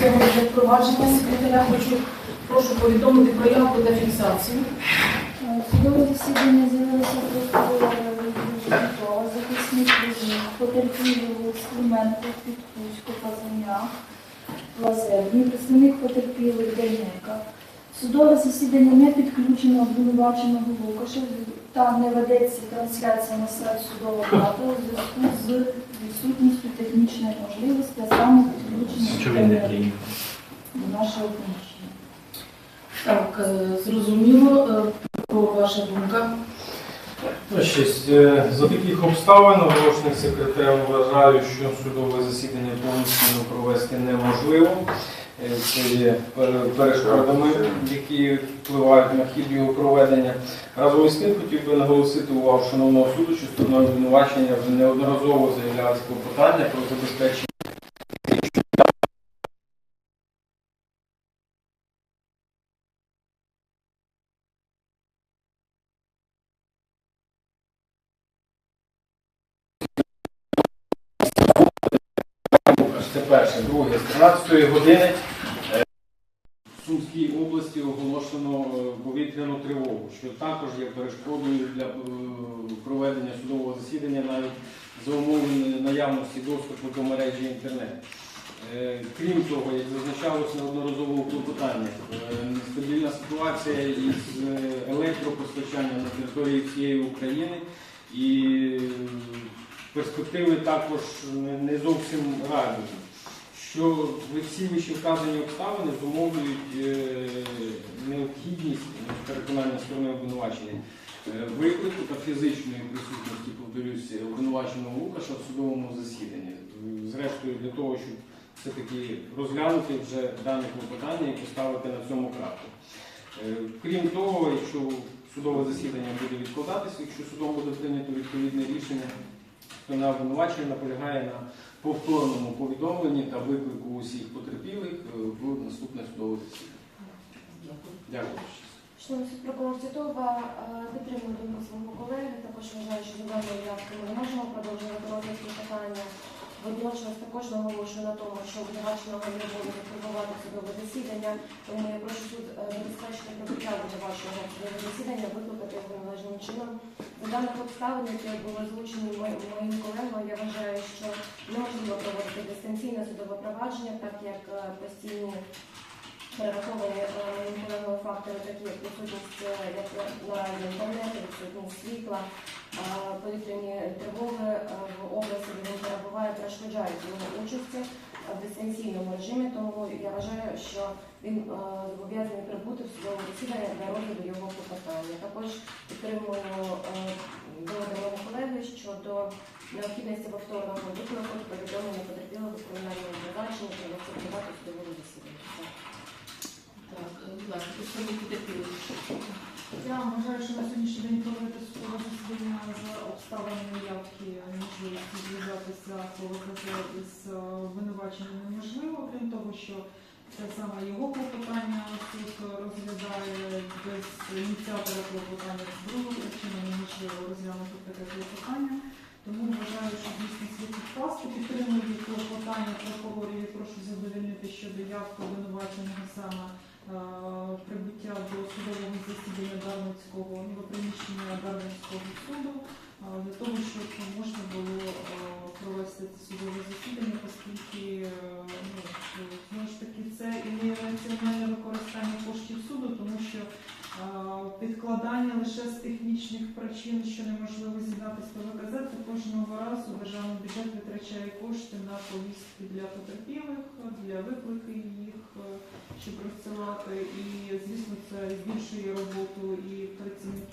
Для впровадження секретаря хочу прошу повідомити про явку та фіксацію. Судове засідання з'явилося прокурора Житова, захисник Лузин, потерпілого Клименко, Підкусько, Пазаняк, Лазерний, представник потерпілих Дальника. Судове засідання не підключено обвинуваченого Лукаша та не ведеться трансляція на сайт судового дата у зв'язку з відсутністю технічної можливості, а саме підключення до нашого приміщення. Так, е, зрозуміло. Е, Про ваша думка. Значить, е, за таких обставин оголошених секретарем вважаю, що судове засідання повноцінно провести неможливо. Це є пере- перешкодами, які впливають на хід його проведення. Разом із тим хотів би наголосити увагу шановного суду, що стороною обвинувачення вже неодноразово заявлялися клопотання про забезпечення Це перше. Друге, з 13 години е, в Сумській області оголошено е, повітряну тривогу, що також є перешкодою для е, проведення судового засідання навіть за умови наявності доступу до мережі інтернет. Е, Крім того, як зазначалось неодноразово у клопотаннях, нестабільна ситуація із електропостачанням на території всієї України і перспективи також не- зовсім радісні. Що всі вище вказані обставини зумовлюють е, необхідність переконання сторони обвинувачення е, виклику та фізичної присутності, повторюсь, обвинуваченого Лукаша в судовому засіданні. Зрештою, для того, щоб все-таки розглянути вже дане клопотання і поставити на цьому крапку. Е, Крім того, якщо судове засідання буде відкладатися, якщо судом буде прийнято відповідне рішення, сторона обвинувачення наполягає на повторному повідомленні та виклику усіх потерпілих е, в наступне судове засідання. Дякую. Шановний прокурор Титова е, підтримую думку свого колеги. Також вважаю, що даною явкою ми не можемо продовжувати розгляд питання. Водночас також наголошую на тому, що обвинуваченого не буде турбувати судове засідання, тому я прошу суд е, забезпечити прибуття обвинуваченого в судове засідання, викликати його належним чином. За даних обставин, які були озвучені моїм колегою, я вважаю, що неможливо проводити дистанційне судове провадження, так як е, постійні перераховані е, моїм колегою фактори, такі як відсутність е, на інтернеті, відсутність світла, повітряні тривоги в області, де він перебуває, перешкоджають його участі в дистанційному режимі, тому я вважаю, що він е, зобов'язаний прибути в судове засідання для розгляду його клопотання. Також підтримую е, доводи мого колеги щодо необхідності повторного виклику повідомлення потерпілого кримінального провадження та розпочинати судового засідання. Так, е, будь ласка, представник. Я вважаю, що на сьогоднішній день проводити судове засідання за обставинами явки неможливості зв'язатися по виклику з е, обвинуваченням неможливо, крім того, що це саме його клопотання суд розглядає без ініціатора клопотання з другого причини неможливо розглянути таке клопотання. Тому вважаю, що дійсно слід відкласти. Підтримую клопотання прокурорів і прошу задовольнити щодо явки обвинуваченого саме прибуття до судового засідання Дарницького приміщення Дарницького суду е, для того, щоб можна було е, провести це судове засідання, оскільки е, ну, знову ж таки це і не раціональне використання коштів суду, тому що е, підкладання лише з технічних причин, що неможливо з ПВКЗ, кожного разу державний бюджет витрачає кошти на повістки для потерпілих, для виклики їх, е, щоб розсилати. І звісно, це збільшує роботу і працівників.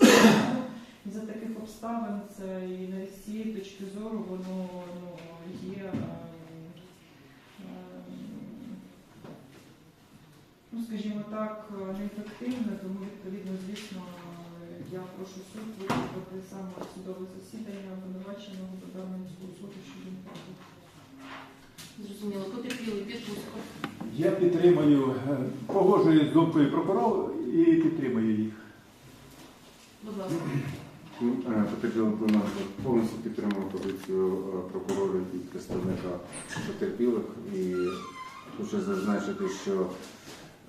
за таких обставин це і навіть з цієї точки зору воно ну, є. е, е, Ну, скажімо так, неефективне, тому відповідно, звісно, я прошу суд викликати саме судове засідання обвинуваченого до Дарницького суду, що він прибув. Зрозуміло, потерпілий підпуску. Я підтримую, е, погоджуюсь з думкою прокурора і підтримую їх. Будь ласка. Потерпілим Клименко повністю підтримую позицію е, прокурора і представника потерпілих і Хочу зазначити, що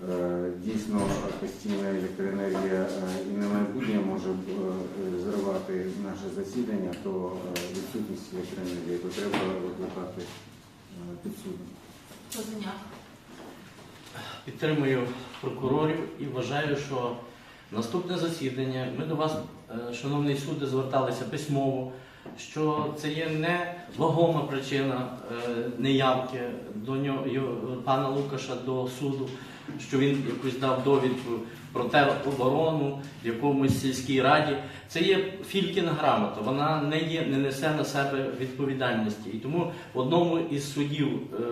е, дійсно постійна електроенергія е, і на майбутнє е, наше засідання, то е, відсутність електроенергії то треба викликати е, підсудно. Підтримую прокурорів і вважаю, що наступне засідання ми до вас, е, шановний суд, зверталися письмово, що це є не вагома причина е, неявки до нього пана Лукаша до суду, що він якусь дав довідку про тероборону в якомусь сільській раді. Це є Фількіна грамота, вона не є, не несе на себе відповідальності. І тому в одному із судів е,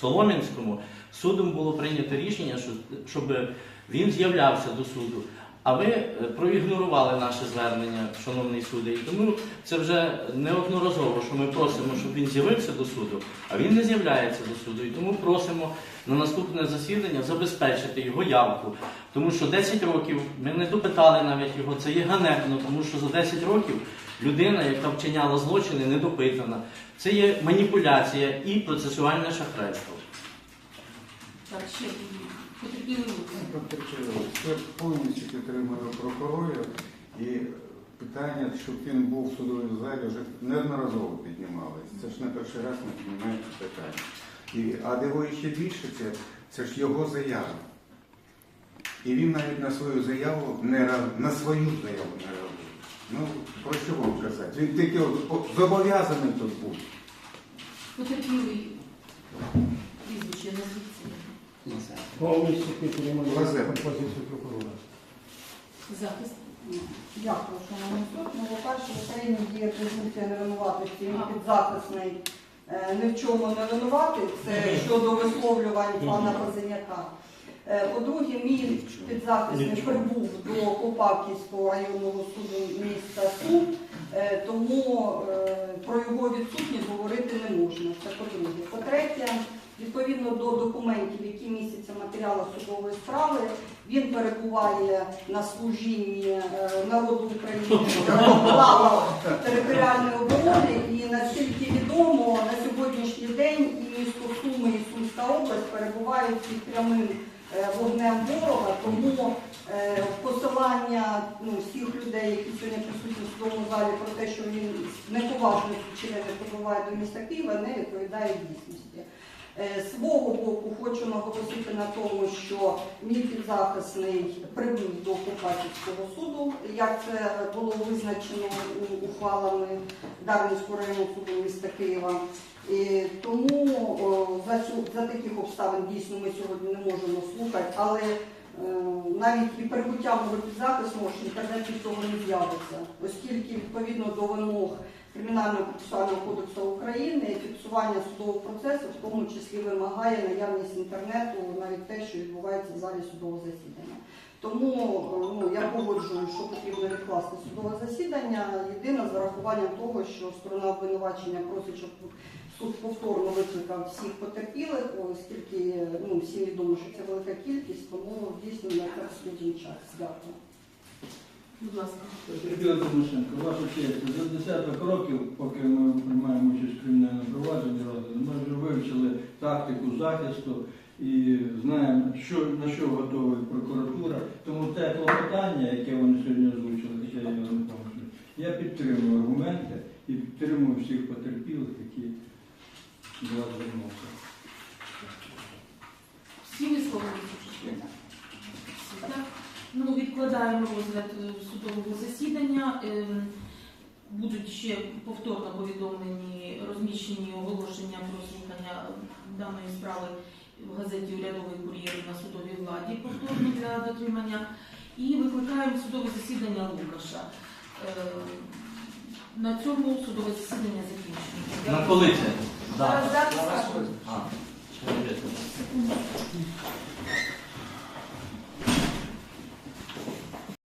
Солом'янському судом було прийнято рішення, що, щоб він з'являвся до суду. А ви е, проігнорували наше звернення, шановний суде. І тому це вже неодноразово, що ми просимо, щоб він з'явився до суду, а він не з'являється до суду. І тому просимо на наступне засідання забезпечити його явку. Тому що 10 років ми не допитали навіть його. Це є ганебно, тому що за 10 років людина, яка вчиняла злочини, не допитана. Це є маніпуляція і процесуальне шахрайство. Так, ще потерпіли. Це повністю підтримую прокурорів і питання, щоб він був в судовій залі, вже неодноразово піднімалось. Це ж не перший раз ми піднімаємо це питання. І, а дивує більше, це, це ж його заява. І він навіть на свою заяву не на свою заяву не реагує. Ну, про що вам казати? Він тільки зобов'язаний тут бути. Потерпілий прізвище Повністю підтримую Лазер. позицію прокурора. Захист. Дякую, шановний суд. Ну, по-перше, в Україні діє презумпція невинуватості, він підзахисний е, ні в чому не винуватий. Це щодо висловлювань пана Позиняка. Е, По-друге, мій підзахисний прибув до Копаківського районного суду міста Сум, е, тому е, про його відсутність говорити не можна. Це по-друге. По-третє, відповідно до документів, які містяться в матеріалах судової справи, він перебуває на служінні е, народу України в лавах територіальної оборони. І наскільки відомо, на сьогоднішній день і місто Суми, і Сумська область перебувають під прямим е, вогнем ворога, тому е, посилання ну, всіх людей, які сьогодні присутні в судовому залі, про те, що він неповажно вчинення прибуває до міста Києва, не відповідає дійсності. Е, свого боку хочу наголосити на тому, що мій підзахисний прибув до Купатівського суду, як це було визначено ухвалами Дарницького районного суду міста Києва. І тому за, цю, за таких обставин дійсно ми сьогодні не можемо слухати, але навіть і прибуття в підзахисного що в інтернеті цього не з'явиться, оскільки відповідно до вимог Кримінального процесуального кодексу України фіксування судового процесу в тому числі вимагає наявність інтернету, навіть те, що відбувається в залі судового засідання. Тому е, ну, я погоджую, що потрібно відкласти судове засідання. Єдине з урахуванням того, що сторона обвинувачення просить, щоб суд повторно викликав всіх потерпілих, оскільки ну, всім відомо, що це велика кількість, тому дійсно на слідчий час. Дякую. Будь ласка. Сергій Тимошенко, ваша честь, за десяток років, поки ми приймаємо участь в кримінальному провадженні ми вже вивчили тактику захисту і знаємо, що, на що готова прокуратура. Тому те клопотання, яке вони сьогодні озвучили, я його не пам'ятаю, я підтримую аргументи і підтримую всіх потерпілих, які вас звернувся. Всі висловлюються чи ні? Ну, відкладаємо розгляд е, судового засідання. Ем, Будуть ще повторно повідомлені розміщені оголошення про слухання даної справи в газеті Урядовий кур'єр на судовій владі повторно для дотримання. І викликаємо судове засідання Лукаша. Е, На цьому судове засідання закінчено. На коли це? Зараз зараз. А.